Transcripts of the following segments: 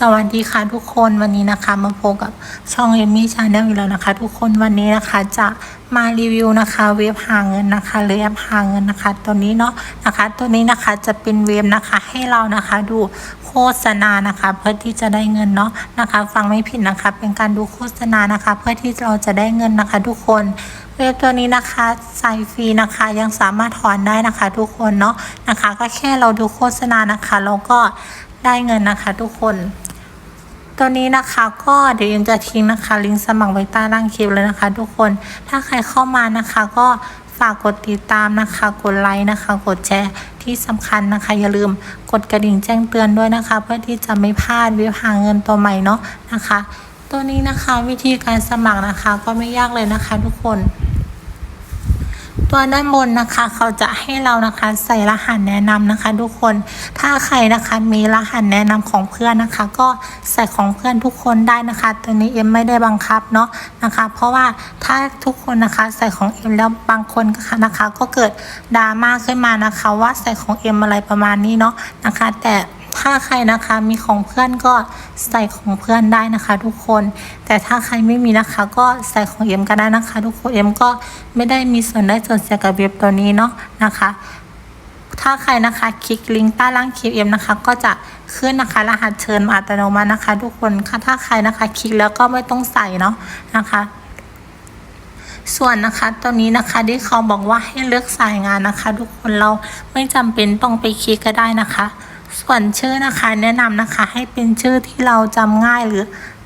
สวัสดีค่ะทุกคนวันนี้นะคะ มาพบกับช่องเอมมี่ชาแนลอีกแล้วนะคะ ทุกคนวันนี้นะคะจะมารีวิวนะคะ เว็บหาเงินนะคะหรือแอปหาเงินนะคะ ตัวนี้เนาะนะคะ ตัวนี้นะคะจะเป็นเว็บนะคะให้เรานะคะดูโฆษณานะคะ เพื่อที่จะได้เงินเนาะนะคะ ฟังไม่ผิดนะคะ เป็นการดูโฆษณานะคะ เพื่อที่เราจะได้เงินนะคะ ทุกคนเว็บตัวนี้นะคะใส่ฟรีนะคะยังสามารถถอนได้นะคะ ทุกคนเนาะนะคะ ก็แค่เราดูโฆษณานะคะแล้วก็ได้เงินนะคะ ทุกคน ตัวนี้นะคะก็เดี๋ยวยังจะทิ้งนะคะ ลิงก์สมัครไว้ใต้ล่างคลิปเลยนะคะ ทุกคนถ้าใครเข้ามานะคะก็ฝากกดติดตามนะคะ กดไลค์นะคะ กดแชร์ที่สำคัญนะคะ อย่าลืมกดกระดิ่งแจ้งเตือนด้วยนะคะ เพื่อที่จะไม่พลาดวิวหาเงินตัวใหม่เนาะนะคะ ตัวนี้นะคะวิธีการสมัครนะคะก็ไม่ยากเลยนะคะ ทุกคน ตัวด้านบนนะคะ เขาจะให้เรานะคะใส่รหัสแนะนำนะคะ ทุกคนถ้าใครนะคะมีรหัสแนะนำของเพื่อนนะคะ ก็ใส่ของเพื่อนทุกคนได้นะคะ ตัวนี้เอ็มไม่ได้บังคับเนาะนะคะ เพราะว่าถ้าทุกคนนะคะใส่ของเอ็มแล้วบางคนนะคะ ก็เกิดดราม่าขึ้นมานะคะ ว่าใส่ของเอ็มอะไรประมาณนี้เนาะนะคะ แต่ ถ้าใครนะคะมีของเพื่อนก็ใส่ของเพื่อนได้นะคะ ทุกคน แต่ถ้าใครไม่มีนะคะ ก็ใส่ของเอ็มก็ได้นะคะ ทุกคนเอ็มก็ไม่ได้มีส่วนได้ส่วนเสียกับเว็บตัวนี้เนาะนะคะถ้าใครนะคะคลิกลิงก์ใต้ล่างคลิปเอ็มนะคะ ก็จะขึ้นนะคะรหัสเชิญมาอัตโนมัตินะคะ ทุกคนค่ะถ้าใครนะคะคลิกแล้วก็ไม่ต้องใส่เนาะนะคะ ส่วนนะคะตัวนี้นะคะที่เขาบอกว่าให้เลือกสายงานนะคะ ทุกคนเราไม่จำเป็นต้องไปคลิกก็ได้นะคะ ส่วนชื่อนะคะแนะนำนะคะให้เป็นชื่อที่เราจำง่ายหรือ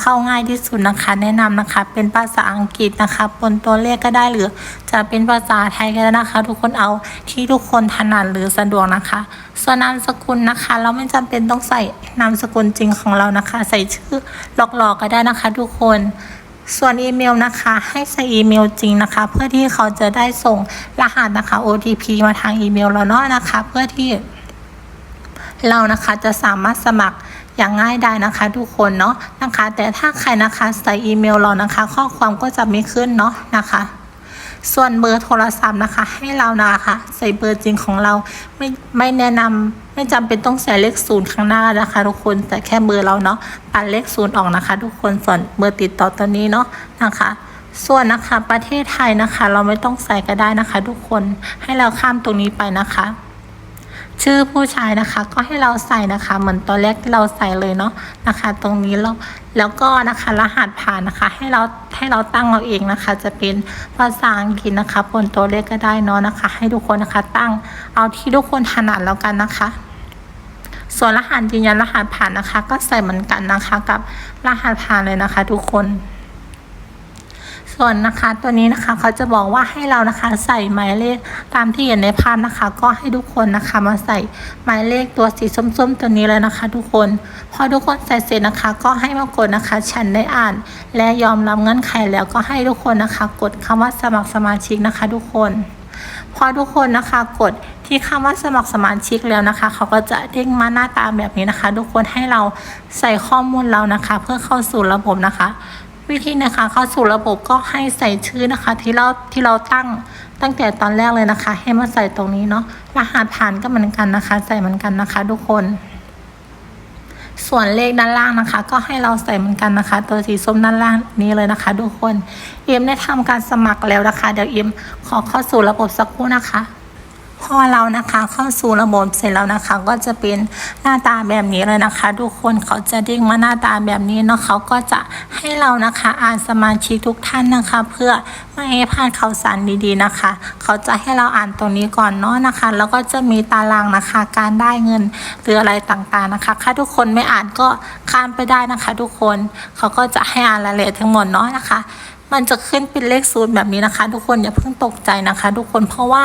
เข้าง่ายที่สุดนะคะ แนะนำนะคะ เป็นภาษาอังกฤษนะคะบนตัวเลขก็ได้หรือ จะเป็นภาษาไทยก็ได้นะคะ ทุกคนเอาที่ทุกคนถนัดหรือสะดวกนะคะ ส่วนนามสกุลนะคะ เราไม่จำเป็นต้องใส่นามสกุลจริงของเรานะคะ ใส่ชื่อหลอกๆก็ได้นะคะ ทุกคนส่วนอีเมลนะคะ ให้ใส่อีเมลจริงนะคะ เพื่อที่เขาจะได้ส่งรหัสนะคะ OTP มาทางอีเมลเราเนาะนะคะ เพื่อที่ เรานะคะจะสามารถสมัครอย่างง่ายได้นะคะทุกคนเนาะนะคะ แต่ถ้าใครนะคะใส่อีเมลเรานะคะ ข้อความก็จะไม่ขึ้นเนาะนะคะ ส่วนเบอร์โทรศัพท์นะคะ ให้เรานะคะ ใส่เบอร์จริงของเราไม่ไม่แนะนำไม่จำเป็นต้องใส่เลขศูนย์ข้างหน้านะคะ ทุกคนแต่แค่เบอร์เราเนาะปัดเลขศูนย์ออกนะคะ ทุกคนส่วนเบอร์ติดต่อตัวนี้เนาะนะคะส่วนนะคะประเทศไทยนะคะ เราไม่ต้องใส่ก็ได้นะคะ ทุกคนให้เราข้ามตรงนี้ไปนะคะ ชื่อผู้ชายนะคะ ก็ให้เราใส่นะคะ เหมือนตัวแรกที่เราใส่เลยเนาะนะคะ ตรงนี้แล้วแล้วก็นะคะรหัสผ่านนะคะ ให้เราให้เราตั้งเอาเองนะคะ จะเป็นภาษาอังกฤษนะคะบนตัวเลขก็ได้เนาะนะคะ ให้ทุกคนนะคะตั้งเอาที่ทุกคนถนัดแล้วกันนะคะส่วนรหัสยืนยันรหัสผ่านนะคะ ก็ใส่เหมือนกันนะคะ กับรหัสผ่านเลยนะคะ ทุกคน ส่วนนะคะตัวนี้นะคะเขาจะบอกว่าให้เรานะคะใส่หมายเลขตามที่เห็นในภาพนะคะ ก็ให้ทุกคนนะคะมาใส่หมายเลขตัวสีส้มๆ ตัวนี้เลยนะคะ ทุกคน พอทุกคนใส่เสร็จนะคะ ก็ให้มากดนะคะ ฉันได้อ่าน และยอมรับเงื่อนไขแล้วก็ให้ทุกคนนะคะ กดคำว่าสมัครสมาชิกนะคะ ทุกคน พอทุกคนนะคะกดที่คำว่าสมัครสมาชิกแล้วนะคะ เขาก็จะเด้งมาหน้าตาแบบนี้นะคะ ทุกคนให้เราใส่ข้อมูลเรานะคะ เพื่อเข้าสู่ระบบนะคะ วิธีนะคะเข้าสู่ระบบก็ให้ใส่ชื่อนะคะ ที่เราที่เราตั้งตั้งแต่ตอนแรกเลยนะคะ ให้มาใส่ตรงนี้เนาะรหัสผ่านก็เหมือนกันนะคะ ใส่เหมือนกันนะคะ ทุกคน ส่วนเลขด้านล่างนะคะ ก็ให้เราใส่เหมือนกันนะคะ ตัวสีส้มด้านล่างนี้เลยนะคะ ทุกคนเอ็มได้ทำการสมัครแล้วนะคะ เดี๋ยวเอ็มขอเข้าสู่ระบบสักครู่นะคะ พอเรานะคะเข้าสู่ระบบเสร็จแล้วนะคะ ก็จะเป็นหน้าตาแบบนี้เลยนะคะ ทุกคนเขาจะเด้งมาหน้าตาแบบนี้เนาะเขาก็จะให้เรานะคะอ่านสมาชิกทุกท่านนะคะ เพื่อไม่ให้พลาดข่าวสารดีๆนะคะ เขาจะให้เราอ่านตรงนี้ก่อนเนาะนะคะ แล้วก็จะมีตารางนะคะ การได้เงินหรืออะไรต่างๆนะคะ ถ้าทุกคนไม่อ่านก็ข้ามไปได้นะคะ ทุกคนเขาก็จะให้อ่านรายละเอียดทั้งหมดเนาะนะคะ มันจะขึ้นเป็นเลขศูนย์แบบนี้นะคะ ทุกคนอย่าเพิ่งตกใจนะคะ ทุกคนเพราะว่า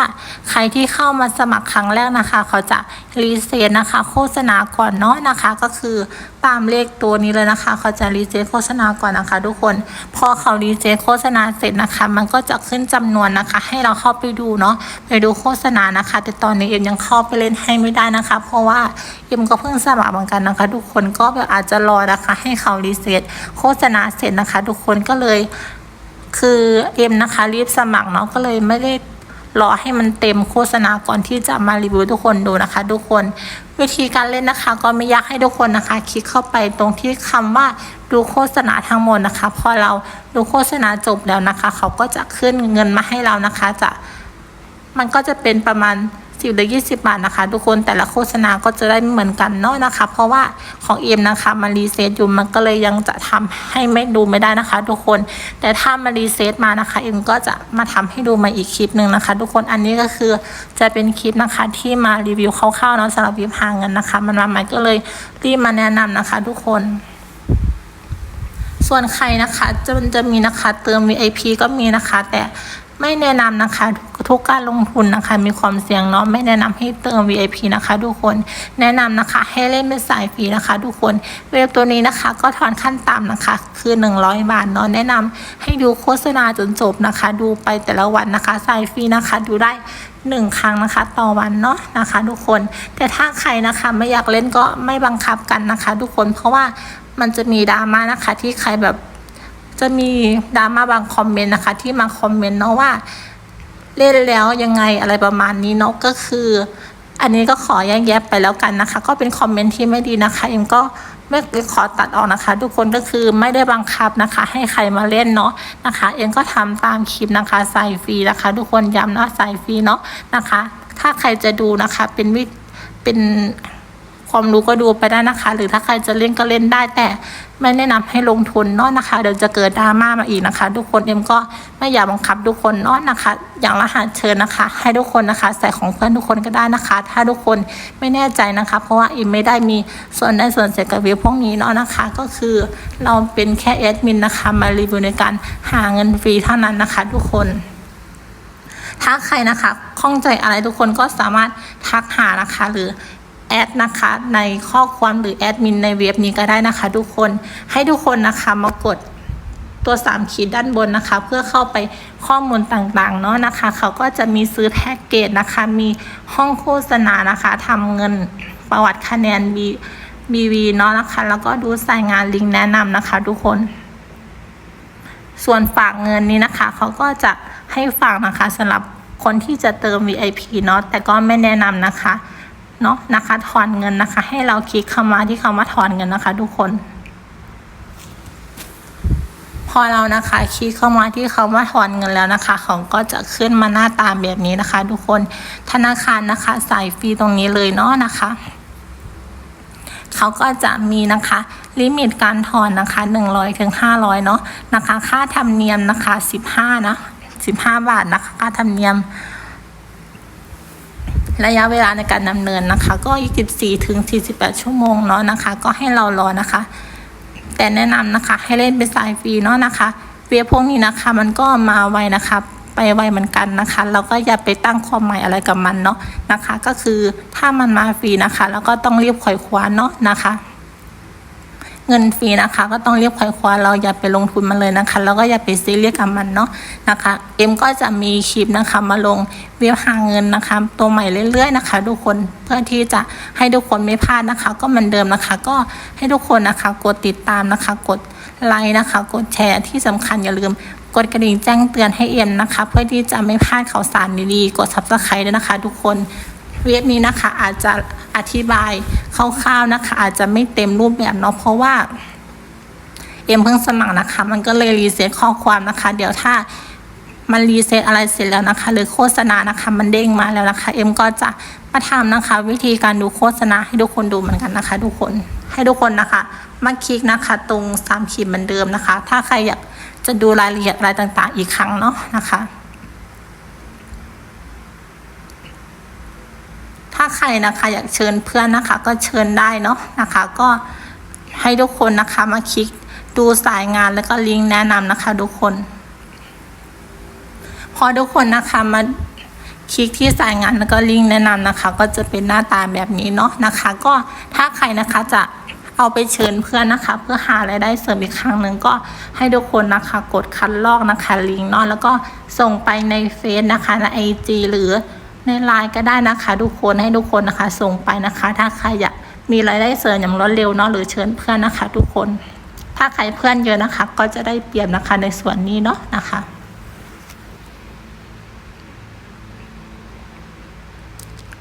ใครที่เข้ามาสมัครครั้งแรกนะคะ เขาจะรีเซ็ตนะคะ โฆษณาก่อนเนาะนะคะ ก็คือตามเลขตัวนี้เลยนะคะ เขาจะรีเซ็ตโฆษณาก่อนนะคะ ทุกคนพอเขารีเซ็ตโฆษณาเสร็จนะคะ มันก็จะขึ้นจำนวนนะคะ ให้เราเข้าไปดูเนาะไปดูโฆษณานะคะ แต่ตอนนี้เอ็มยังเข้าไปเล่นให้ไม่ได้นะคะ เพราะว่าเอ็มก็เพิ่งสมัครเหมือนกันนะคะ ทุกคนก็แบบอาจจะรอนะคะ ให้เขารีเซ็ตโฆษณาเสร็จนะคะ ทุกคนก็เลย คือเอ็มนะคะรีบสมัครเนาะก็เลยไม่ได้รอให้มันเต็มโฆษณาก่อนที่จะมารีวิวทุกคนดูนะคะ ทุกคนวิธีการเล่นนะคะ ก็ไม่อยากให้ทุกคนนะคะ คลิกเข้าไปตรงที่คำว่าดูโฆษณาทั้งหมดนะคะ พอเราดูโฆษณาจบแล้วนะคะ เขาก็จะขึ้นเงินมาให้เรานะคะจะมันก็จะเป็นประมาณ สิบหรือยี่สิบาทนะคะ ทุกคนแต่ละโฆษณาก็จะได้ไม่เหมือนกันเนาะนะคะ เพราะว่าของเอ็มนะคะมันรีเซ็ตอยู่มันก็เลยยังจะทำให้ไม่ดูไม่ได้นะคะ ทุกคนแต่ถ้ามารีเซ็ตมานะคะเอ็มก็จะมาทำให้ดูมาอีกคลิปหนึ่งนะคะ ทุกคนอันนี้ก็คือจะเป็นคลิปนะคะที่มารีวิวคร่าวๆเนาะสำหรับวิพาเงินนะคะ มันมาใหม่ก็เลยรีบมาแนะนำนะคะ ทุกคนส่วนใครนะคะจะมันจะมีนะคะเติม VIP ก็มีนะคะ แต่ ไม่แนะนำนะคะทุกทุกการลงทุนนะคะ มีความเสี่ยงเนาะไม่แนะนำให้เติม VIP นะคะ ทุกคนแนะนำนะคะ ให้เล่นเป็นสายฟรีนะคะ ทุกคนเว็บตัวนี้นะคะ ก็ถอนขั้นต่ำนะคะ คือ 100 บาทเนาะแนะนำให้ดูโฆษณาจนจบนะคะ ดูไปแต่ละวันนะคะสายฟรีนะคะ ดูได้หนึ่งครั้งนะคะต่อวันเนาะนะคะ ทุกคนแต่ถ้าใครนะคะไม่อยากเล่นก็ไม่บังคับกันนะคะ ทุกคนเพราะว่ามันจะมีดราม่านะคะที่ใครแบบ จะมีดราม่าบางคอมเมนต์นะคะ ที่มาคอมเมนต์เนาะว่า เล่นแล้วยังไงอะไรประมาณนี้เนาะก็คือ อันนี้ก็ขอแยกแยะไปแล้วกันนะคะ ก็เป็นคอมเมนต์ที่ไม่ดีนะคะเอ็มก็ไม่ขอตัดออกนะคะ ทุกคนก็คือไม่ได้บังคับนะคะ ให้ใครมาเล่นเนาะนะคะ เอ็มก็ทำตามคลิปนะคะใส่ฟรีนะคะ ทุกคนย้ำนะใส่ฟรีเนาะนะคะ ถ้าใครจะดูนะคะเป็นวิเป็น ความรู้ก็ดูไปได้นะคะ หรือถ้าใครจะเล่นก็เล่นได้แต่ไม่แนะนำให้ลงทุนเนาะนะคะ เดี๋ยวจะเกิดดราม่ามาอีกนะคะ ทุกคนเอ็มก็ไม่อยากบังคับทุกคนเนาะนะคะ อย่างรหัสเชิญนะคะ ให้ทุกคนนะคะ ใส่ของเพื่อนทุกคนก็ได้นะคะ ถ้าทุกคนไม่แน่ใจนะคะ เพราะว่าเอ็มไม่ได้มีส่วนได้ส่วนเสียกับวิวพวกนี้เนาะนะคะ ก็คือเราเป็นแค่แอดมินนะคะ มารีวิวในการหาเงินฟรีเท่านั้นนะคะ ทุกคนถ้าใครนะคะข้องใจอะไรทุกคนก็สามารถทักหานะคะ หรือ แอดนะคะในข้อความหรือแอดมินในเว็บนี้ก็ได้นะคะ ทุกคนให้ทุกคนนะคะมากดตัว 3 ขีดด้านบนนะคะ เพื่อเข้าไปข้อมูลต่างๆเนาะนะคะ เขาก็จะมีซื้อแพ็กเกจนะคะ มีห้องโฆษณานะคะทำเงินประวัติคะแนน B BV เนาะนะคะ แล้วก็ดูสายงานลิงก์แนะนำนะคะ ทุกคนส่วนฝากเงินนี้นะคะ เขาก็จะให้ฝากนะคะสำหรับคนที่จะเติม VIP เนาะแต่ก็ไม่แนะนำนะคะ เนาะนะคะถอนเงินนะคะ ให้เราคลิกเข้ามาที่คำว่าถอนเงินนะคะ ทุกคน พอเรานะคะคลิกเข้ามาที่คำว่าถอนเงินแล้วนะคะเขาก็จะขึ้นมาหน้าตาแบบนี้นะคะ ทุกคนธนาคารนะคะสายฟรีตรงนี้เลยเนาะนะคะเขาก็จะมีนะคะ ลิมิตการถอนนะคะ 100ถึง500 เนาะนะคะ ค่าธรรมเนียมนะคะ 15 นะ 15 บาทนะคะ ค่าธรรมเนียม ระยะเวลาในการดำเนินนะคะ ก็ 24ถึง48 ชั่วโมงเนาะนะคะ ก็ให้เรารอนะคะ แต่แนะนำนะคะให้เล่นเป็นสายฟรีเนาะนะคะเว็บพวกนี้นะคะ มันก็มาไวนะคะไปไวเหมือนกันนะคะ เราก็อย่าไปตั้งความหมายอะไรกับมันเนาะนะคะ ก็คือถ้ามันมาฟรีนะคะ แล้วก็ต้องรีบขอยคว้าเนาะนะคะ เงินฟรีนะคะ ก็ต้องเรียบคอยคว้าเราอย่าไปลงทุนมันเลยนะคะ แล้วก็อย่าไปซีเรียสกับมันเนาะนะคะเอ็มก็จะมีคลิปนะคะมาลงเว็บหาเงินนะคะ ตัวใหม่เรื่อยๆนะคะ ทุกคนเพื่อที่จะให้ทุกคนไม่พลาดนะคะ ก็เหมือนเดิมนะคะ ก็ให้ทุกคนนะคะกดติดตามนะคะ กดไลค์นะคะ กดแชร์ที่สำคัญอย่าลืมกดกระดิ่งแจ้งเตือนให้เอ็มนะคะ เพื่อที่จะไม่พลาดข่าวสารดีๆกดซับสไครต์ด้วยนะคะ ทุกคน เว็บนี้นะคะอาจจะอธิบายคร่าวๆนะคะ อาจจะไม่เต็มรูปแบบเนาะเพราะว่าเอ็มเพิ่งสมัครนะคะ มันก็เลยรีเซ็ตข้อความนะคะ เดี๋ยวถ้ามันรีเซ็ตอะไรเสร็จแล้วนะคะ หรือโฆษณานะคะมันเด้งมาแล้วนะคะ เอ็มก็จะมาทำนะคะ วิธีการดูโฆษณาให้ทุกคนดูเหมือนกันนะคะ ทุกคนให้ทุกคนนะคะมาคลิกนะคะ ตรงสามขีดเหมือนเดิมนะคะ ถ้าใครอยากจะดูรายละเอียดอะไรต่างๆ อีกครั้งเนาะนะคะ ถ้า ใครนะคะ อยากเชิญเพื่อนนะคะ ก็เชิญได้เนาะนะคะ ก็ให้ทุกคนนะคะมาคลิกดูสายงานแล้วก็ลิงก์แนะนำนะคะ ทุกคน พอทุกคนนะคะมาคลิกที่สายงานแล้วก็ลิงก์แนะนำนะคะ ก็จะเป็นหน้าตาแบบนี้เนาะนะคะ ก็ถ้าใครนะคะจะเอาไปเชิญเพื่อนนะคะ เพื่อหารายได้เสริมอีกครั้งหนึ่งก็ให้ทุกคนนะคะ กดคัดลอกนะคะลิงก์เนาะแล้วก็ส่งไปในเฟซนะคะในไอจีหรือ ในไลน์ก็ได้นะคะทุกคนให้ทุกคนนะคะ ส่งไปนะคะ ถ้าใครอยากมีรายได้เสริมอย่างรวดเร็วเนาะหรือเชิญเพื่อนนะคะ ทุกคน ถ้าใครเพื่อนเยอะนะคะ ก็จะได้เปรียบนะคะในส่วนนี้เนาะนะคะ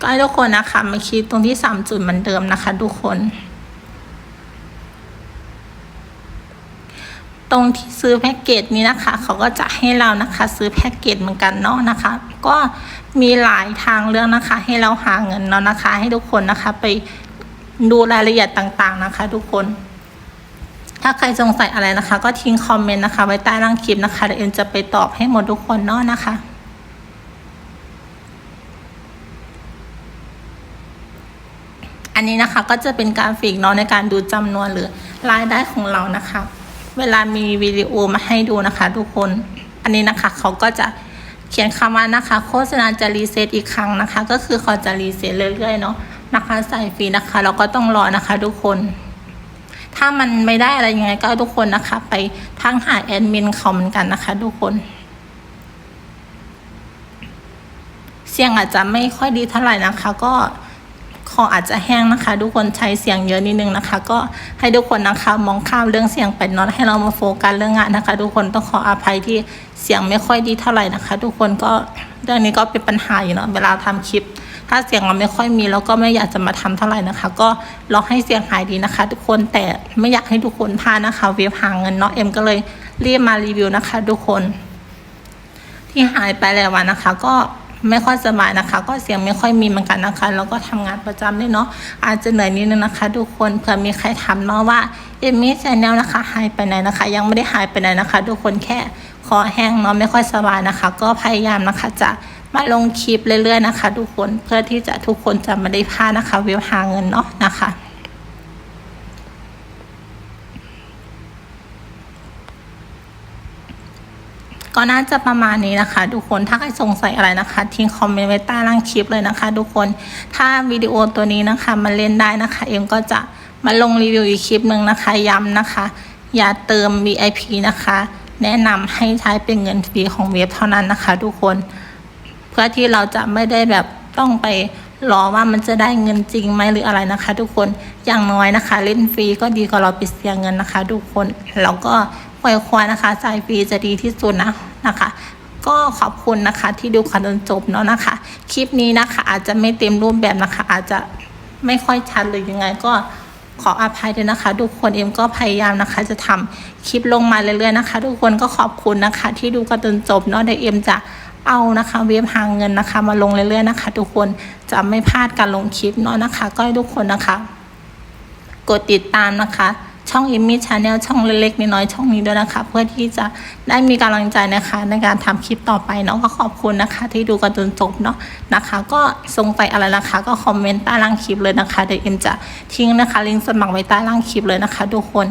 ก็ให้ทุกคนนะคะมาคิดตรงที่สามจุดเหมือนเดิมนะคะ ทุกคน รงที่ซื้อแพ็กเกจนี้นะคะ เขาก็จะให้เรานะคะ ซื้อแพ็กเกจเหมือนกันเนาะนะคะ ก็มีหลายทางเลือกนะคะ ให้เราหาเงินเนาะนะคะ ให้ทุกคนนะคะไปดูรายละเอียดต่างๆนะคะ ทุกคน ถ้าใครสงสัยอะไรนะคะ ก็ทิ้งคอมเมนต์นะคะ ไว้ใต้ล่างคลิปนะคะเดี๋ยวเอ็นจะไปตอบให้หมดทุกคนเนาะนะคะอันนี้นะคะก็จะเป็นการาฟิกเนาะในการดูจำนวนหรือรายได้ของเรานะคะ เวลามีวิดีโอมาให้ดูนะคะ ทุกคน อันนี้นะคะเขาก็จะเขียนคำว่านะคะ โฆษณาจะรีเซ็ตอีกครั้งนะคะ ก็คือเขาจะรีเซ็ตเรื่อยๆเนาะนะคะ ใส่ฟรีนะคะเราก็ต้องรอนะคะ ทุกคน ถ้ามันไม่ได้อะไรยังไงก็ทุกคนนะคะ ไปทั้งหาแอดมินเขาเหมือนกันนะคะ ทุกคน เสียงอาจจะไม่ค่อยดีเท่าไหร่นะคะ ก็ ออาจจะแห้งนะคะ ทุกคนใช้เสียงเยอะนิดนึงนะคะ ก็ให้ทุกคนนะคะมองข้ามเรื่องเสียงไปเนอนให้เรามาโฟกัสเรื่องงานนะคะ ทุกคนต้องขออภัยที่เสียงไม่ค่อยดีเท่าไหร่นะคะ ทุกคนก็เรื่องนี้ก็เป็นปัญหาอยู่เนาะเวลาทำคลิป ถ้าเสียงเราไม่ค่อยมีเราก็ไม่อยากจะมาทำเท่าไหร่นะคะ ก็รอให้เสียงหายดีนะคะ ทุกคนแต่ไม่อยากให้ทุกคนพลาดนะคะ เว็บหาเงินเนาะเอ็มก็เลยรีบมารีวิวนะคะ ทุกคน ที่หายไปหลายวันนะคะ ก็ ไม่ค่อยสบายนะคะ ก็เสียงไม่ค่อยมีเหมือนกันนะคะ แล้วก็ทำงานประจำด้วยเนาะอาจจะเหนื่อยนิดนึงนะคะ ทุกคนเผื่อมีใครถามเนาะว่าเอมมี่ชแนลนะคะหายไปไหนนะคะ ยังไม่ได้หายไปไหนนะคะ ทุกคนแค่คอแห้งเนาะไม่ค่อยสบายนะคะ ก็พยายามนะคะจะมาลงคลิปเรื่อยๆนะคะ ทุกคนเพื่อที่จะทุกคนจะไม่ได้พลาดนะคะว็บหาเงินเนาะนะคะ ก็น่าจะประมาณนี้นะคะ ทุกคนถ้าใครสงสัยอะไรนะคะ ทิ้งคอมเมนต์ไว้ใต้ล่างคลิปเลยนะคะ ทุกคนถ้าวิดีโอตัวนี้นะคะมันเล่นได้นะคะ เอ็มก็จะมาลงรีวิวอีกคลิปหนึ่งนะคะย้ำนะคะ อย่าเติม VIP นะคะ แนะนำให้ใช้เป็นเงินฟรีของเว็บเท่านั้นนะคะ ทุกคนเพื่อที่เราจะไม่ได้แบบต้องไปรอว่ามันจะได้เงินจริงไหมหรืออะไรนะคะ ทุกคนอย่างน้อยนะคะ เล่นฟรีก็ดีกว่าเราไปเสียเงินนะคะ ทุกคนแล้วก็ วายควายนะคะจ่ายฟรีจะดีที่สุดนะนะคะก็ขอบคุณนะคะที่ดูกันจนจบเนาะนะคะ คลิปนี้นะคะอาจจะไม่เต็มรูปแบบนะคะ อาจจะไม่ค่อยชัดหรือยังไงก็ขออภัยด้วยนะคะ ทุกคนเอ็มก็พยายามนะคะ จะทำคลิปลงมาเรื่อยๆนะคะ ทุกคนก็ขอบคุณนะคะ ที่ดูกันจนจบเนาะเดี๋ยวเอ็มจะเอานะคะเว็บหางเงินนะคะ มาลงเรื่อยๆนะคะ ทุกคนจะไม่พลาดการลงคลิปเนาะนะคะ ก็ให้ทุกคนนะคะ กดติดตามนะคะ ช่องอิมมี่ชาแนลช่องเล็กๆน้อยๆช่องนี้ด้วยนะคะ เพื่อที่จะได้มีกำลังใจนะคะ ในการทำคลิปต่อไปเนาะก็ขอบคุณนะคะ ที่ดูกันจนจบเนาะนะคะ ก็ส่งไปอะไรนะคะ ก็คอมเมนต์ใต้ล่างคลิปเลยนะคะเดี๋ยวเอ็มจะทิ้งนะคะลิงก์สมัครไว้ใต้ล่างคลิปเลยนะคะ ทุกคน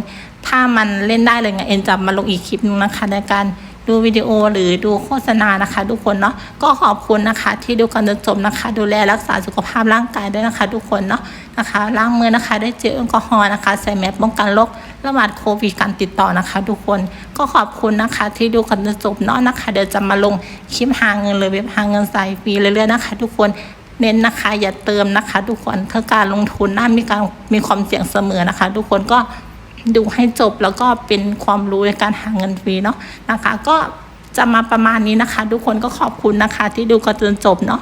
ถ้ามันเล่นได้เลยไงเอ็มจะมาลงอีกคลิปนึงนะคะในการ ดูวิดีโอหรือดูโฆษณานะคะ ทุกคนเนาะก็ขอบคุณนะคะ ที่ดูกันจนจบนะคะ ดูแลรักษาสุขภาพร่างกายด้วยนะคะ ทุกคนเนาะนะคะล้างมือนะคะด้วยเจลแอลกอฮอล์นะคะใส่แมสป้องกันโรคระบาดโควิดการติดต่อนะคะ ทุกคนก็ขอบคุณนะคะ ที่ดูกันจนจบเนาะนะคะ เดี๋ยวจะมาลงคลิปหาเงินเลยเว็บหาเงินใส่ฟรีเรื่อยๆนะคะ ทุกคนเน้นนะคะอย่าเติมนะคะ ทุกคนเพื่อการลงทุนน่ามีการมีความเสี่ยงเสมอนะคะ ทุกคนก็ ดูให้จบแล้วก็เป็นความรู้ในการหาเงินฟรีเนาะนะคะ ก็จะมาประมาณนี้นะคะ ทุกคนก็ขอบคุณนะคะ ที่ดูกันจนจบเนาะ